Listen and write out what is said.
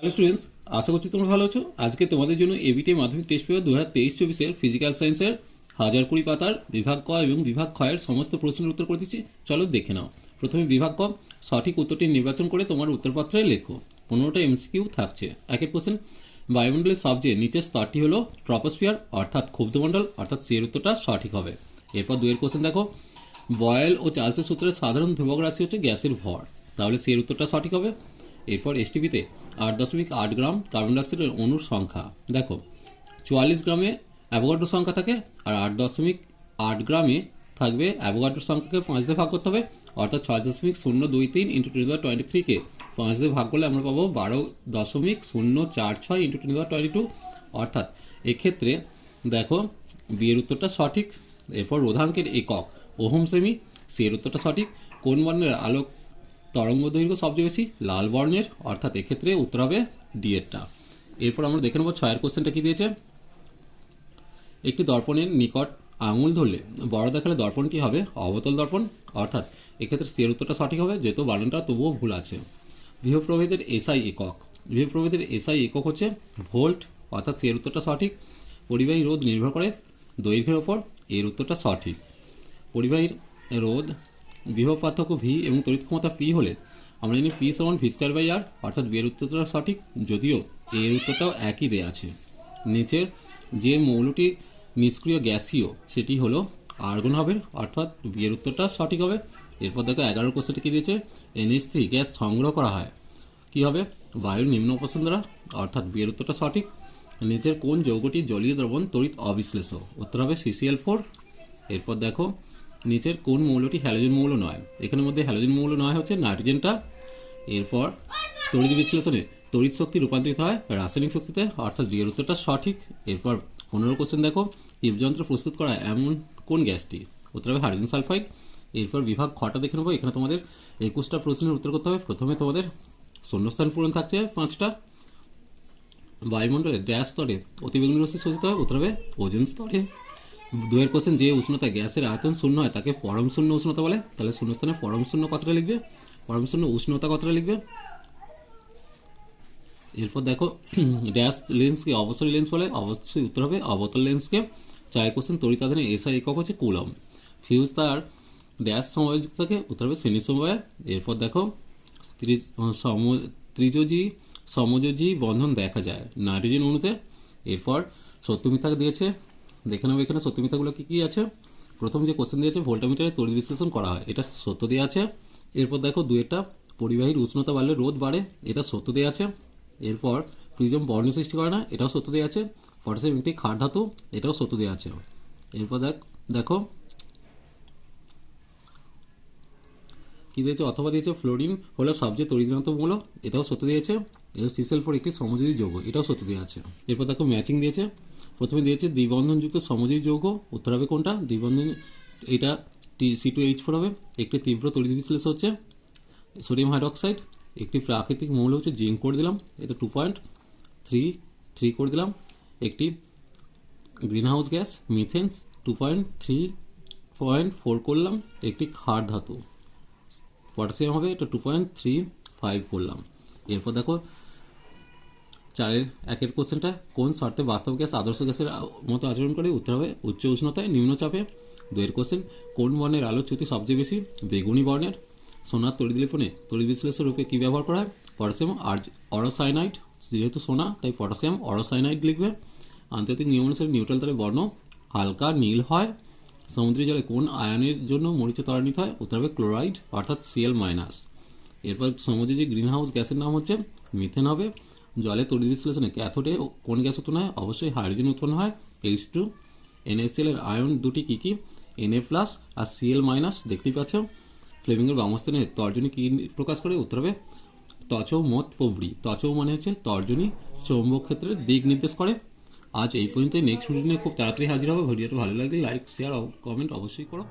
Hello students আশা করছি তোমরা ভালো আছো। আজকে তোমাদের জন্য এবিটি মাধ্যমিক টেস্ট পেপার দু হাজার তেইশ চব্বিশের ফিজিক্যাল সায়েন্সের হাজার কুড়ি পাতার বিভাগ ক এবং বিভাগ ক্ষয়ের সমস্ত প্রশ্নের উত্তর করে দিচ্ছি। চলো দেখে নাও। প্রথমে বিভাগ ক, সঠিক উত্তরটি নির্বাচন করে তোমার উত্তরপত্রে লেখো। পনেরোটা এমসিকিউ থাকছে। একের কোশ্চেন বায়ুমণ্ডলের সবচেয়ে নিচের স্তরটি হলো ট্রপোস্ফিয়ার অর্থাৎ ক্ষুব্ধমণ্ডল, অর্থাৎ সি এর উত্তরটা সঠিক হবে। এরপর দুয়ের কোশ্চেন দেখো। বয়েল ও চার্লসের সূত্রের সাধারণ ধ্রুবক রাশি হচ্ছে গ্যাসের ভর। তাহলে সি এর উত্তরটা সঠিক হবে। এরপর এসটিপিতে আট দশমিক আট গ্রাম কার্বন ডাইঅক্সাইডের অণুর সংখ্যা। দেখো, চুয়াল্লিশ গ্রামে অ্যাভোগাড্রো সংখ্যা থাকে আর আট দশমিক আট গ্রামে থাকবে অ্যাভোগাড্রোর সংখ্যাকে পাঁচ দিয়ে ভাগ করতে হবে। অর্থাৎ ছয় দশমিক শূন্য দুই তিন ইন্টু টেন দেওয়ার টোয়েন্টি থ্রিকে পাঁচ দিয়ে ভাগ করলে আমরা পাবো বারো দশমিক শূন্য চার ছয় ইন্টু টেন দেওয়ার টোয়েন্টি টু। অর্থাৎ এক্ষেত্রে দেখো বিয়ের উত্তরটা সঠিক, এরপর রোধাঙ্কের একক, ওহম সেমি সি উত্তরটা সঠিক, কোন বর্ণের আলোক তরঙ্গ দৈর্ঘ্য সবচেয়ে বেশি লাল বর্ণের, অর্থাৎ এক্ষেত্রে উত্তর হবে ডি এরটা এরপর আমরা দেখে নেব ছয়ের কোশ্চেনটা কি দিয়েছে। একটি দর্পণের নিকট আঙুল ধরলে বড় দেখালে দর্পণটি হবে? অবতল দর্পণ, অর্থাৎ এক্ষেত্রে সি এর উত্তরটা সঠিক হবে, যেহেতু বানানটা তবুও ভুল আছে। বৃহপ্রভেদের এসআই একক। বৃহপ্রভেদের এসআই একক হচ্ছে ভোল্ট, অর্থাৎ সি এর উত্তরটা সঠিক। পরিবাহী রোধ নির্ভর করে দৈর্ঘ্যের ওপর, এর উত্তরটা সঠিক। পরিবাহী রোধ বিভব পার্থক্য ভি এবং তড়িৎ ক্ষমতা পি হলে আমরা জানি পি সমান ভি স্কোয়ার বাই আর, অর্থাৎ বিয়ের উত্তরটা সঠিক, যদিও এ এর উত্তরটাও একই দেয়া আছে। নিচের যে মৌলটি নিষ্ক্রিয় গ্যাসীয়, সেটি হলো আর্গন হবে, অর্থাৎ বিয়ের উত্তরটা সঠিক হবে। এরপর দেখো এগারো কোশ্চেনটা কী দিয়েছে? এনএস থ্রি গ্যাস সংগ্রহ করা হয়। কী হবে? বায়ুর নিম্ন উপস্থিত দ্বারা, অর্থাৎ বিয়ের উত্তরটা সঠিক। নিচের কোন যৌগটি জলীয় দ্রবণ তড়িৎ অবিশ্লেষ উত্তর হবে সিসিএল ফোর এরপর দেখো নিচের কোন মৌলটি হ্যালোজেন মৌল নয়। এখানের মধ্যে হ্যালোজেন মৌল নয় হচ্ছে নাইট্রোজেনটা। এরপর তড়িৎ বিশ্লেষণে তড়িৎ শক্তি রূপান্তরিত হয় রাসায়নিক শক্তিতে, অর্থাৎ বিয়ের উত্তরটা সঠিক। এরপর পনেরো কোশ্চেন দেখো জীবযন্ত্র প্রস্তুত করা এমন কোন গ্যাসটি? উত্তর হবে হাইড্রোজেন সালফাইড। এরপর বিভাগ খটা দেখে নেব, এখানে তোমাদের একুশটা প্রশ্নের উত্তর করতে হবে। প্রথমে তোমাদের শূন্যস্থান পূরণ থাকছে পাঁচটা। বায়ুমণ্ডলের ড্যাশ স্তরে অতিবেগুনি রশ্মি শোষিত হয়, উত্তর হবে ওজন স্তরে। দুয়ের কোশ্চেন যে উষ্ণতা গ্যাসের আয়তন শূন্য হয়, তাকে পরম শূন্য উষ্ণতা বলে। তাহলে শূন্যস্থানে পরম শূন্য কতটা লিখবে? পরম শূন্য উষ্ণতা কতটা লিখবে? এরপর দেখো, ড্যাশ লেন্সকে অবসর লেন্স বলে, অবশ্যই উত্তর হবে অবতল লেন্সকে। চার কোশ্চেন তরিতাধানে এসআই একক হচ্ছে কুলম ফিউজ তার ড্যাশ সমবায়যুক্ত উত্তর হবে শ্রেণি সমবায়। এরপর দেখো সম ত্রিযোজী সমযোজী বন্ধন দেখা যায়, নাইট্রোজেন অণুতে। এরপর সত্যমিথ্যা দিয়েছে দেখে নেব এখানে সত্যমিথ্যাগুলো কী কী আছে। প্রথম যে কোশ্চেন দিয়েছে ভোল্টামিটারে তড়িৎ বিশ্লেষণ করা হয়। এটা সত্য দেওয়া আছে। এরপর দেখো দুয়েরটা পরিবাহীর উষ্ণতা বাড়লে রোদ বাড়ে, এটা সত্য দেওয়া আছে। এরপর প্রিজম বর্ণ সৃষ্টি করে না, এটাও সত্য দেওয়া আছে। পটাশিয়াম একটি ক্ষার ধাতু, এটাও সত্য দেওয়া আছে। এরপর দেখ, দেখো, কী দিয়েছে? অথবা দিয়েছে ফ্লোরিন হলো সবচেয়ে তরিদ্রান্ত মূল এটাও সত্য দিয়েছে। এর সিসেল ফোর একটি সমযোজী যৌগ, এটাও সত্যি আছে। এরপর দেখো ম্যাচিং দিয়েছে। প্রথমে দিয়েছে দ্বিবন্ধনযুক্ত সমযোজী যৌগ, উত্তর হবে কোনটা? দ্বিবন্ধন, এটা T C two H four হবে। একটি তীব্র তড়িৎ বিশ্লেষ হচ্ছে সোডিয়াম হাইড্রক্সাইড একটি প্রাকৃতিক মৌল হচ্ছে জিঙ্ক করে দিলাম, এটা টু পয়েন্ট থ্রি থ্রি করে দিলাম। একটি greenhouse gas methane two point three point four করলাম। একটি ক্ষার ধাতু পটাশিয়াম হবে, এটা টু পয়েন্ট থ্রি ফাইভ করলাম। এরপর দেখো, চারের একের কোশ্চেনটা কোন শর্তে বাস্তব গ্যাস আদর্শ গ্যাসের মতো আচরণ করে? উত্তর হবে, উচ্চ উষ্ণতায় নিম্নচাপে দুয়ের কোশ্চেন কোন বর্ণের আলোর চ্যুতি সবচেয়ে বেশি? বেগুনি বর্ণের। সোনার তড়িৎলিপনে তড়িৎ বিশ্লেষণ রূপে কী ব্যবহার করা হয়? পটাশিয়াম, আর অরোসাইনাইড, যেহেতু সোনা, তাই পটাশিয়াম, অরোসাইনাইড লিখবে। আন্তর্জাতিক নিয়ম অনুসারে নিউট্রাল তারের বর্ণ হালকা নীল হয়। সমুদ্রী জলে কোন আয়নের জন্য মরিচে ত্বরান্বিত হয়? উত্তর হবে ক্লোরাইড, অর্থাৎ সিএল মাইনাস এরপর সমুদ্রে যে গ্রিন হাউস গ্যাসের নাম হচ্ছে মিথেন হবে। জলে তড়িৎ বিশ্লেষণে ক্যাথোডে কোন গ্যাস উৎপন্ন হয়? অবশ্যই হাইড্রোজেন উৎপন্ন হয়। এইচ টু এনএসএল এর আয়ন দুটি কী কী? এনএ প্লাস আর সিএল মাইনাস দেখতেই পাচ্ছ। ফ্লেমিংয়ের বামস্থানে তর্জনী কী প্রকাশ করে? উত্তর হবে ত্বচৌ মত প্রভৃতি। ত্বচৌ মানে হচ্ছে তর্জনী চৌম্বক ক্ষেত্রের দিক নির্দেশ করে। আজ এই পর্যন্ত নেক্সট ভিডিও নিয়ে খুব তাড়াতাড়ি হাজির হবে। ভিডিওটা ভালো লাগলে লাইক শেয়ার কমেন্ট অবশ্যই করো।